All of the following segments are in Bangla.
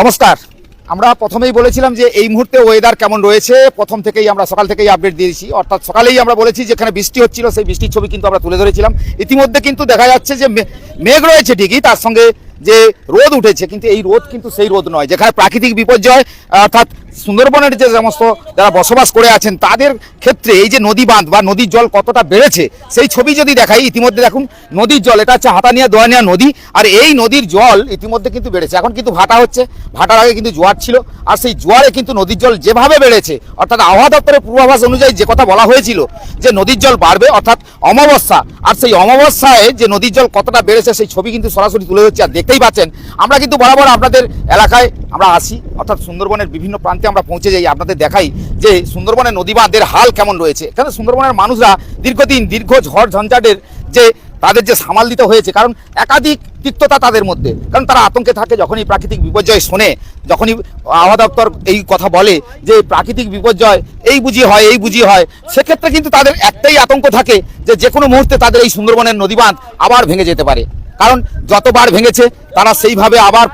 নমস্কার। আমরা প্রথমেই বলেছিলাম যে এই মুহূর্তে ওয়েদার কেমন রয়েছে। প্রথম থেকেই আমরা সকাল থেকেই আপডেট দিয়েছি। অর্থাৎ সকালেই আমরা বলেছি যেখানে বৃষ্টি হচ্ছিল সেই বৃষ্টির ছবি কিন্তু আমরা তুলে ধরেছিলাম। ইতিমধ্যে কিন্তু দেখা যাচ্ছে যে মেঘ রয়েছে ঠিকই, তার সঙ্গে যে রোদ উঠেছে, কিন্তু এই রোদ কিন্তু সেই রোদ নয়, যেখানে প্রাকৃতিক বিপর্যয়, অর্থাৎ সুন্দরবনের যে সমস্ত যারা বসবাস করে আছেন, তাদের ক্ষেত্রে এই যে নদী বাঁধ বা নদীর জল কতটা বেড়েছে, সেই ছবি যদি দেখাই, ইতিমধ্যে দেখুন নদীর জল, এটা হচ্ছে হাতানিয়া দোয়ানিয়া নদী, আর এই নদীর জল ইতিমধ্যে কিন্তু বেড়েছে। এখন কিন্তু ভাটা হচ্ছে, ভাটার আগে কিন্তু জোয়ার ছিল, আর সেই জোয়ারে কিন্তু নদীর জল যেভাবে বেড়েছে, অর্থাৎ আবহাওয়া দপ্তরের পূর্বাভাস অনুযায়ী যে কথা বলা হয়েছিল, যে নদীর জল বাড়বে, অর্থাৎ অমাবস্যা, আর সেই অমাবস্যায় যে নদীর জল কতটা বেড়েছে, সেই ছবি কিন্তু সরাসরি তুলে হচ্ছে আর দেখতেই পাচ্ছেন, আমরা কিন্তু বরাবর আপনাদের এলাকায় আমরা আসি, অর্থাৎ সুন্দরবনের বিভিন্ন প্রান্তে আমরা পৌঁছে যাই, আপনাদের দেখাই যে সুন্দরবনের নদী বাঁধের হাল কেমন রয়েছে। এখানে সুন্দরবনের মানুষরা দীর্ঘদিন দীর্ঘ ঝড় ঝঞ্ঝাটের যে, তাদের যে সামাল দিতে হয়েছে, কারণ একাধিক তিক্ততা তাদের মধ্যে। কারণ তারা আতঙ্কে থাকে যখনই প্রাকৃতিক বিপর্যয় শোনে, যখনই আবহাওয়া দপ্তর এই কথা বলে যে প্রাকৃতিক বিপর্যয়, এই বুঝি হয়, এই বুঝি হয়, সেক্ষেত্রে কিন্তু তাদের একটাই আতঙ্ক থাকে যে যে কোনো মুহূর্তে তাদের এই সুন্দরবনের নদী বাঁধ আবার ভেঙে যেতে পারে। কারণ যতবার ভেঙেছে, তারা সেইভাবে আবার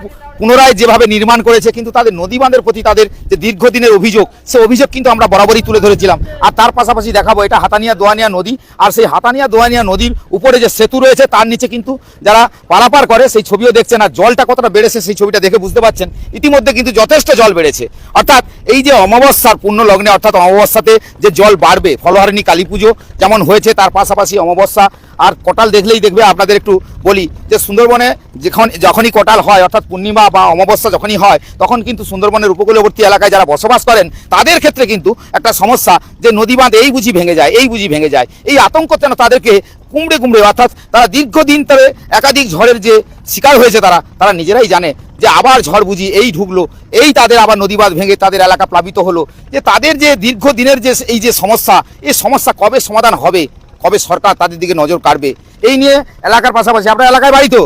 পুনরায় যেভাবে নির্মাণ করেছে, কিন্তু তাদের নদী বাঁধের প্রতি তাদের যে দীর্ঘদিনের অভিযোগ, সে অভিযোগ কিন্তু আমরা বরাবরই তুলে ধরেছিলাম। আর তার পাশাপাশি দেখাবো, এটা হাতানিয়া দোয়ানিয়া নদী, আর সেই হাতানিয়া দোয়ানিয়া নদীর উপরে যে সেতু রয়েছে, তার নিচে কিন্তু যারা পারাপার করে, সেই ছবিও দেখছেন, আর জলটা কতটা বেড়েছে সেই ছবিটা দেখে বুঝতে পারছেন। ইতিমধ্যে কিন্তু যথেষ্ট জল বেড়েছে। অর্থাৎ এই যে অমাবস্যার পূর্ণ লগ্নে অর্থাৎ অমাবস্যাতে যে জল বাড়বে, ফলহারিণী কালী পুজো যেমন হয়েছে, তার পাশাপাশি অমাবস্যা। আর কটাল দেখলেই দেখবে, আপনাদের একটু বলি যে সুন্দরবনে যখন, যখনই কটাল হয়, অর্থাৎ পূর্ণিমা বা অমাবস্যা যখনই হয়, তখন কিন্তু সুন্দরবনের উপকূলবর্তী এলাকায় যারা বসবাস করেন, তাদের ক্ষেত্রে কিন্তু একটা সমস্যা যে নদী বাঁধ এই বুঝি ভেঙে যায়, এই বুঝি ভেঙে যায়। এই আতঙ্ক যেন তাদেরকে কুমড়ে কুমড়ে, অর্থাৎ তারা দীর্ঘদিন ধরে একাধিক ঝড়ের যে শিকার হয়েছে তারা তারা নিজেরাই জানে। যে আবার ঝড় বুঝি এই ঢুকলো এই তাদের আবার নদী বাঁধ ভেঙে তাদের এলাকা প্লাবিত হলো। যে তাদের যে দীর্ঘদিনের যে এই যে সমস্যা এই সমস্যা কবে সমাধান হবে? কবে সরকার তাদের দিকে নজর কাড়বে? এই নিয়ে এলাকার পাশাপাশি আপনার এলাকায় বাড়ি তো?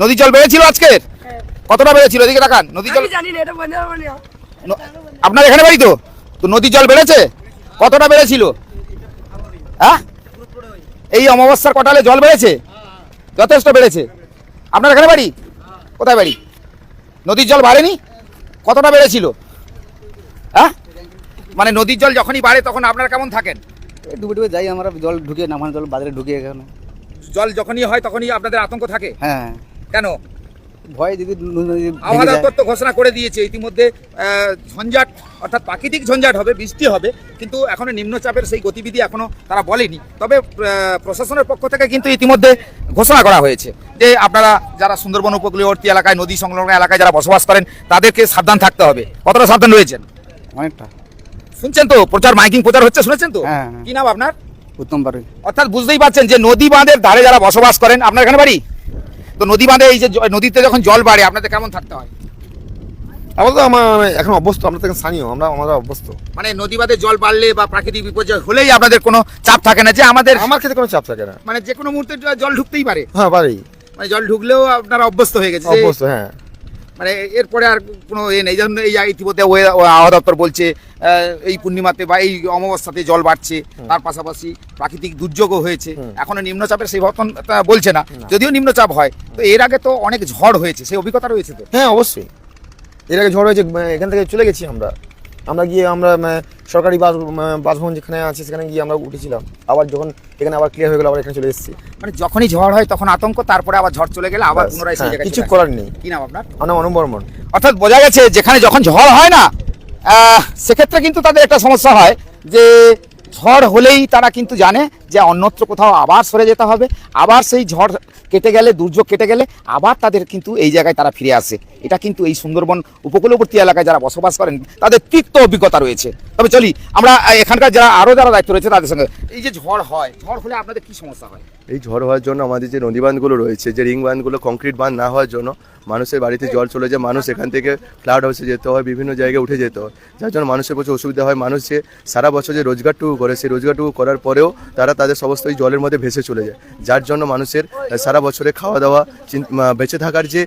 নদীর জল বেড়েছিল আজকের? কতটা বেড়েছিল? এদিকে দেখান নদীর জল আপনার এখানে বাড়ি তো? তো নদীর জল বেড়েছে? কতটা বেড়েছিল? হ্যাঁ? এই অমাবস্যার কটালে জল বেড়েছে? যথেষ্ট বেড়েছে। আপনার এখানে বাড়ি? কোথায় বাড়ি? নদীর জল বাড়েনি? কতটা বেড়েছিল? হ্যাঁ? মানে নদীর জল যখনই বাড়ে তখন আপনার কেমন থাকেন? ডুবে ডুবে যাই আমরা জল ঢুকিয়ে নামানো জল বাজারে ঢুকে এখানে। জল যখনই হয় তখনই আপনাদের আতঙ্ক থাকে? হ্যাঁ। কেন? ভয় যদি আবহাওয়া দপ্তর তো ঘোষণা করে দিয়েছে। ইতিমধ্যে ঝঞ্ঝাট অর্থাৎ প্রাকৃতিক ঝঞ্ঝাট হবে বৃষ্টি হবে কিন্তু এখনও নিম্নচাপের সেই গতিবিধি এখনও তারা বলেনি। তবে প্রশাসনের পক্ষ থেকে কিন্তু ইতিমধ্যে ঘোষণা করা হয়েছে যে আপনারা যারা সুন্দরবন উপকূলীয়বর্তী এলাকায় নদী সংলগ্ন এলাকায় যারা বসবাস করেন তাদেরকে সাবধান থাকতে হবে। কতটা সাবধান রয়েছেন? অনেকটা। শুনছেন তো? প্রচার মাইকিং প্রচার হচ্ছে শুনেছেন তো? হ্যাঁ, হ্যাঁ। কি নাম আপনার? উত্তম পারে অর্থাৎ বুঝতেই পারছেন যে নদী বাঁধের ধারে যারা বসবাস করেন আপনার এখানে বাড়ি? তো নদী বাঁধে এই যে নদীতে যখন জল বাড়ে আপনাদের কেমন থাকতে হয়? আমরা আমার এখন অভ্যস্ত আমরা তো স্থানীয় আমরা আমরা অভ্যস্ত। মানে নদী বাঁধে জল বাড়লে বা প্রাকৃতিক বিপর্যয় হলেই আপনাদের কোনো চাপ থাকে না যে আমাদের আমার ক্ষেত্রে কোনো চাপ থাকে না। মানে যে কোনো মুহূর্তে জল ঢুকতেই পারে। হ্যাঁ মানে জল ঢুকলেও আপনারা অভ্যস্ত হয়ে গেছে অভ্যস্ত হ্যাঁ। মানে এরপরে আর কোনো এ নেই। যেমন এই ইতিমধ্যে আবহাওয়া দপ্তর বলছে এই পূর্ণিমাতে বা এই অমাবস্যাতে জল বাড়ছে। তার পাশাপাশি প্রাকৃতিক দুর্যোগও হয়েছে। এখনও নিম্নচাপের সেই বর্তন বলছে না। যদিও নিম্নচাপ হয় তো এর আগে তো অনেক ঝড় হয়েছে। সেই অভিজ্ঞতা রয়েছে তো? হ্যাঁ অবশ্যই। এর আগে ঝড় হয়েছে এখান থেকে চলে গেছি আমরা। আমরা গিয়ে আমরা সরকারি বাস আহ, বাসভবন যেখানে আছে সেখানে গিয়ে আমরা উঠেছিলাম। আবার যখন এখানে আবার ক্লিয়ার হয়ে গেল আবার এখানে চলে এসেছি। মানে যখনই ঝড় হয় তখন আতঙ্ক তারপরে আবার ঝড় চলে গেলে আবার পুনরায় সেই হ্যাঁ, জায়গায় কিছু করার নেই। কি নাম আপনার? আমরা বর্মন। অর্থাৎ বোঝা গেছে যেখানে যখন ঝড় হয় না সেক্ষেত্রে কিন্তু তাদের একটা সমস্যা হয় যে ঝড় হলেই তারা কিন্তু জানে যে অন্যত্র কোথাও আবার সরে যেতে হবে। আবার সেই ঝড় কেটে গেলে দুর্যোগ কেটে গেলে আবার তাদের কিন্তু এই জায়গায় তারা ফিরে আসে। এটা কিন্তু এই সুন্দরবন উপকূলবর্তী এলাকায় যারা বসবাস করেন তাদের তিক্ত অভিজ্ঞতা রয়েছে। তবে চলি আমরা এখানকার যারা আরও যারা দায়িত্ব রয়েছে তাদের সঙ্গে এই যে ঝড় হয় ঝড় হলে আপনাদের কি সমস্যা হয়? এই ঝড় হওয়ার জন্য আমাদের যে নদী বাঁধগুলো রয়েছে যে রিং বাঁধগুলো কংক্রিট বাঁধ না হওয়ার জন্য মানুষের বাড়িতে জল চলে যায় মানুষ এখান থেকে ফ্ল্যাট হাউসে যেতে হয় বিভিন্ন জায়গায় উঠে যেতে হয়। যার জন্য মানুষের প্রচুর অসুবিধা হয় মানুষ যে সারা বছর যে রোজগারটুকু করে সেই রোজগারটুকু করার পরেও তারা তাদের সমস্ত এই জলের মধ্যে ভেসে চলে যায়। যার জন্য মানুষের সারা বছরে খাওয়া দাওয়া বেঁচে থাকার যে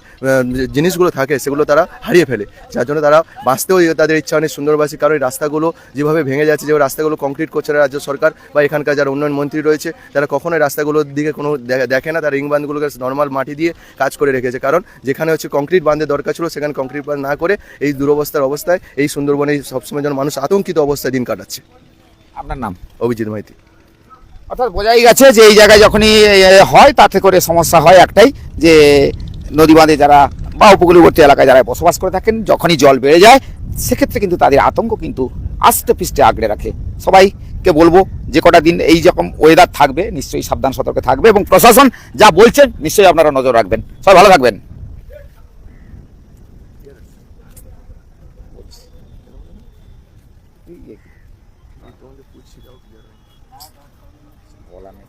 জিনিসগুলো থাকে সেগুলো তারা হারিয়ে ফেলে। যার জন্য তারা বাঁচতেও তাদের ইচ্ছা অনেক সুন্দরবাসী। কারণ এই রাস্তাগুলো যেভাবে ভেঙে যাচ্ছে যে রাস্তাগুলো কংক্রিট করছে রাজ্য সরকার বা এখানকার যারা উন্নয়ন মন্ত্রী রয়েছে তারা কখনোই রাস্তাগুলোর দিকে কোনো দেখে না। তারা রিং বাঁধগুলোকে নর্মাল মাটি দিয়ে কাজ করে রেখেছে। কারণ যেখানে যেখানে হচ্ছে কংক্রিট বাঁধের দরকার ছিল সেখানে কংক্রিট বাঁধ না করে এই দুরবস্থার অবস্থায় এই সুন্দরবনে সবসময় যেন মানুষ আতঙ্কিত অবস্থায় দিন কাটাচ্ছে। আপনার নাম? অভিজিৎ মাইতি। অর্থাৎ বোঝাই গেছে যে এই জায়গায় যখনই হয় তাতে করে সমস্যা হয় একটাই যে নদী বাঁধে যারা বা উপকূলবর্তী এলাকায় যারা বসবাস করে থাকেন যখনই জল বেড়ে যায় সেক্ষেত্রে কিন্তু তাদের আতঙ্ক কিন্তু আস্তে পিস্টে আগড়ে রাখে। সবাইকে বলব যে কটা দিন এই রকম ওয়েদার থাকবে নিশ্চয়ই সাবধান সতর্কে থাকবে এবং প্রশাসন যা বলছেন নিশ্চয়ই আপনারা নজর রাখবেন। সবাই ভালো থাকবেন। বলা নেই।